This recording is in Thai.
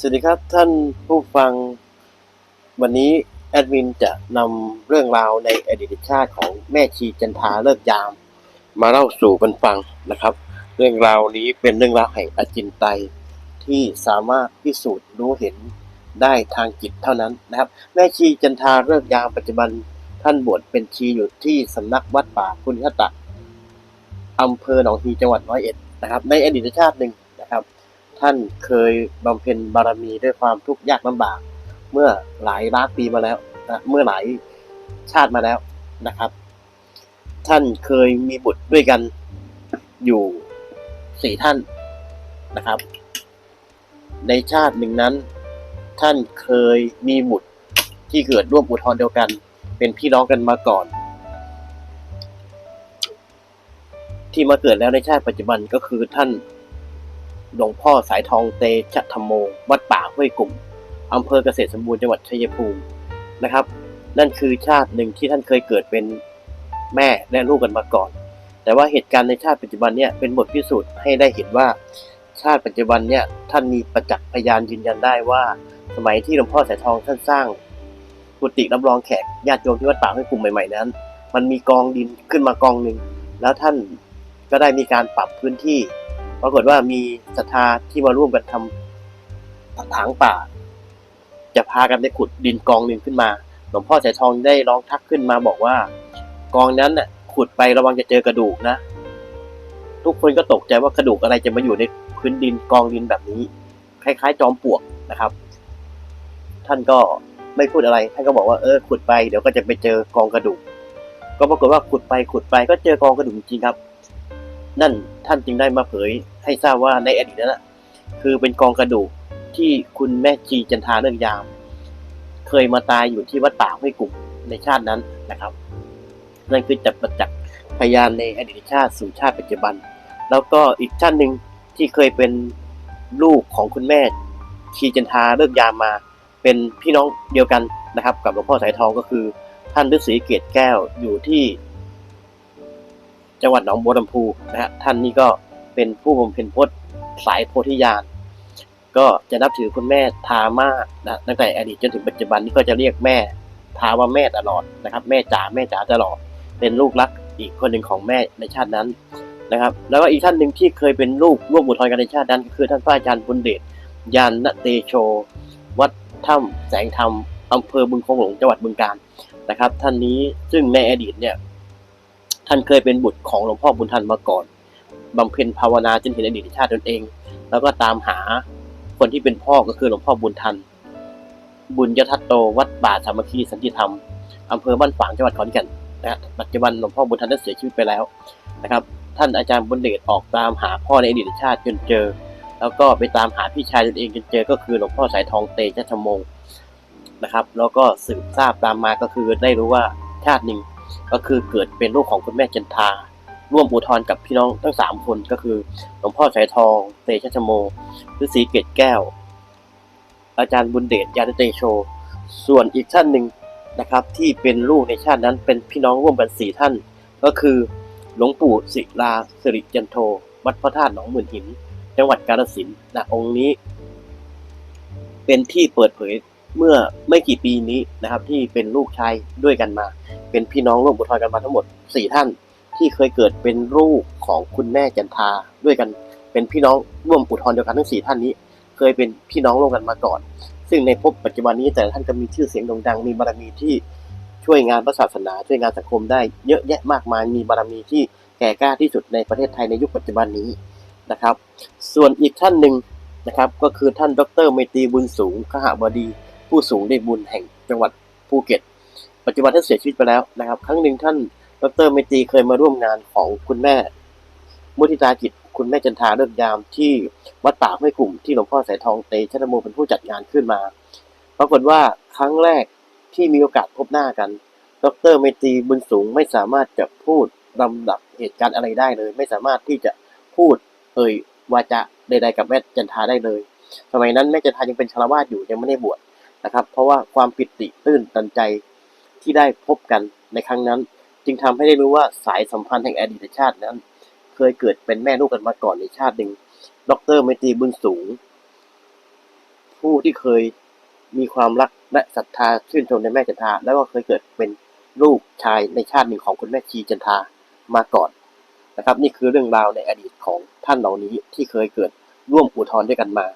สวัสดีครับท่านผู้ฟัง วันนี้แอดมินจะนำเรื่องราวในอดีตชาติของแม่ชีจันทาเลิกยาม มาเล่าสู่กันฟังนะครับ เรื่องราวนี้เป็นเรื่องราวแห่งอจินไตยที่สามารถพิสูจน์รู้เห็นได้ทางจิตเท่านั้นนะครับ แม่ชีจันทาเลิกยามปัจจุบันท่านบวชเป็นชีอยู่ที่สำนักวัดป่าคุณคตะอำเภอหนองฮีจังหวัดร้อยเอ็ดนะครับ ในอดีตชาติหนึ่ง ท่านเคยบำเพ็ญบารมีด้วยความทุกข์ยากลำบาก เมื่อหลายล้านปีมาแล้วนะเมื่อหลายชาติมาแล้วนะครับ ท่านเคยมีบุตรด้วยกันอยู่สี่ท่านนะครับ ในชาติหนึ่งนั้น ท่านเคยมีบุตรที่เกิดร่วมอุทธรเดียวกัน เป็นพี่น้องกันมาก่อน ที่มาเกิดแล้วในชาติปัจจุบันก็คือท่าน หลวงพ่อสายทองเตชะธรรมโม วัดป่าห้วยกลุ่มอำเภอเกษตรสมบูรณ์จังหวัดชัยภูมินะครับ นั่นคือชาติหนึ่งที่ท่านเคยเกิดเป็นแม่และลูกกันมาก่อน แต่ว่าเหตุการณ์ในชาติปัจจุบันเนี่ยเป็นบทพิสูจน์ให้ได้เห็นว่า ชาติปัจจุบันเนี่ยท่านมีประจักษ์พยานยืนยันได้ว่า สมัยที่หลวงพ่อสายทองท่านสร้างกุฏิรับรองแขกญาติโยมที่วัดป่าห้วยกลุ่มใหม่ๆนั้น มันมีกองดินขึ้นมากองหนึ่งแล้วท่านก็ได้มีการปรับพื้นที่ ปรากฏว่ามีศรัทธาที่มาร่วมกันทำถางป่า จะพากันไปขุดดินกองหนึ่งขึ้นมาหลวงพ่อสายทองได้ร้องทักขึ้นมาบอกว่า กองนั้นน่ะ ขุดไประวังจะเจอกระดูกนะ ทุกคนก็ตกใจว่ากระดูกอะไรจะมาอยู่ในพื้นดินกองดินแบบนี้ คล้ายๆ จอมปลวกนะครับ ท่านก็ไม่พูดอะไร ท่านก็บอกว่าเออขุดไปเดี๋ยวก็จะไปเจอกองกระดูก ก็ปรากฏว่าขุดไปขุดไปก็เจอกองกระดูกจริงครับ นั่นท่านจึงได้มาเผยให้ทราบว่าในอดีตนั้นนะคือเป็นกองกระดูกที่คุณแม่ชีจันทาเลิกยาม เคยมาตายอยู่ที่วัดป่าห้วยกุ่มในชาตินั้นนะครับ นั่นคือจับประจักษ์พยานในอดีตชาติสู่ชาติปัจจุบัน แล้วก็อีกชาติหนึ่งที่เคยเป็นลูกของคุณแม่ชีจันทาเลิกยามมา เป็นพี่น้องเดียวกันนะครับ กับหลวงพ่อสายทองก็คือ ท่านฤาษีเกตแก้วอยู่ที่ จังหวัดหนองบัวลำพูนะฮะท่านนี่ก็เป็นผู้บำเพ็ญพจน์สายโพธิญาณก็จะนับถือคุณแม่ทามานะตั้งแต่อดีตจนถึงปัจจุบันนี่ก็จะเรียกแม่ทาว่าแม่ตลอดนะครับ แม่จ๋าแม่จ๋าตลอด เป็นลูกรักอีกคนหนึ่งของแม่ในชาตินั้นนะครับ แล้วก็อีกท่านหนึ่งที่เคยเป็นลูกร่วมบุญทรกันในชาตินั้นก็คือท่านพระอาจารย์บุญเดชยานนเตโช วัดถ้ำแสงธรรมอำเภอบึงโขงหลงจังหวัดบึงกาฬนะครับ ท่านนี้ซึ่งในอดีตเนี่ย ท่านเคยเป็นบุตรของหลวงพ่อบุญทันมาก่อนบำเพ็ญภาวนาจนเห็นอดีตชาติตนเอง แล้วก็ตามหาคนที่เป็นพ่อก็คือหลวงพ่อบุญทัน บุญยทัตโตวัดป่าสามัคคีสันติธรรมอำเภอบ้านฝางจังหวัดขอนแก่นนะปัจจุบันหลวงพ่อบุญทันได้เสียชีวิตไปแล้วนะครับ ท่านอาจารย์บุญเดชออกตามหาพ่อในอดีตชาติจนเจอ แล้วก็ไปตามหาพี่ชายตนเองจนเจอ ก็คือหลวงพ่อสายทองเตชะธรรมงนะครับ แล้วก็สืบทราบตามมาก็คือได้รู้ว่าชาติหนึ่ง ก็คือเกิดเป็นลูกของคุณแม่จันทา ร่วมอุทธรกับพี่น้องทั้งสามคนก็คือหลวงพ่อสายทอง เตชะชโมฤาษีเกตแก้ว อาจารย์บุญเดชยานเตโช ส่วนอีกท่านหนึ่งนะครับ ที่เป็นลูกในชาตินั้นเป็นพี่น้องร่วมกันสี่ท่าน ก็คือหลวงปู่ศิลาสิริจันโท วัดพระธาตุหนองหมื่นหิน จังหวัดกาฬสินธุ์นะองค์นี้ เป็นที่เปิดเผย เมื่อไม่กี่ปีนี้นะครับ ที่เป็นลูกชายด้วยกันมา เป็นพี่น้องร่วมอุทธรกันมาทั้งหมดสี่ท่าน ที่เคยเกิดเป็นลูกของคุณแม่จันทาด้วยกัน เป็นพี่น้องร่วมอุทรเดียวกันทั้งสี่ท่านนี้ เคยเป็นพี่น้องร่วมกันมาก่อน ซึ่งในภพปัจจุบันนี้แต่ละท่านก็มีชื่อเสียงโด่งดังมีบารมีที่ช่วยงานพระศาสนา ช่วยงานสังคมได้เยอะแยะมากมายมีบารมีที่แก่กล้าที่สุดในประเทศไทยในยุคปัจจุบันนี้นะครับ ส่วนอีกท่านหนึ่งนะครับ ก็คือท่านดรเมตีบุญสูงขหบดี ผู้สูงได้บุญแห่งจังหวัดภูเก็ต ปัจจุบันท่านเสียชีวิตไปแล้วนะครับ ครั้งหนึ่งท่านดรเมตีเคยมาร่วมงานของคุณแม่ มุทิตาจิต คุณแม่จันทาเลิกยามที่วัดป่าห้วยกลุ่มที่หลวงพ่อสายทองเตชะนโมเป็นผู้จัดงานขึ้นมา ปรากฏว่าครั้งแรกที่มีโอกาสพบหน้ากัน ดรเมตีบุญสูงไม่สามารถจะพูดลำดับเหตุการณ์อะไรได้เลย ไม่สามารถที่จะพูดเอ่ยวาจาใดๆกับแม่จันทาได้เลย สมัยนั้นแม่จันทายังเป็นชาวาสอยู่ยังไม่ได้บวช นะครับ เพราะว่าความปิติตื้นตันใจที่ได้พบกันในครั้งนั้น จึงทำให้ได้รู้ว่าสายสัมพันธ์แห่งอดีตชาตินั้น เคยเกิดเป็นแม่ลูกกันมาก่อนในชาติหนึ่งดรเมตีบุญสูง ผู้ที่เคยมีความรักและศรัทธาชื่นชมในแม่จันทาแล้วก็เคยเกิดเป็นลูกชายในชาติหนึ่งของคุณแม่ชีจันทามาก่อนนะครับ นี่คือเรื่องราวในอดีตของท่านเหล่านี้ที่เคยเกิดร่วมอุทธรณ์ด้วยกันมา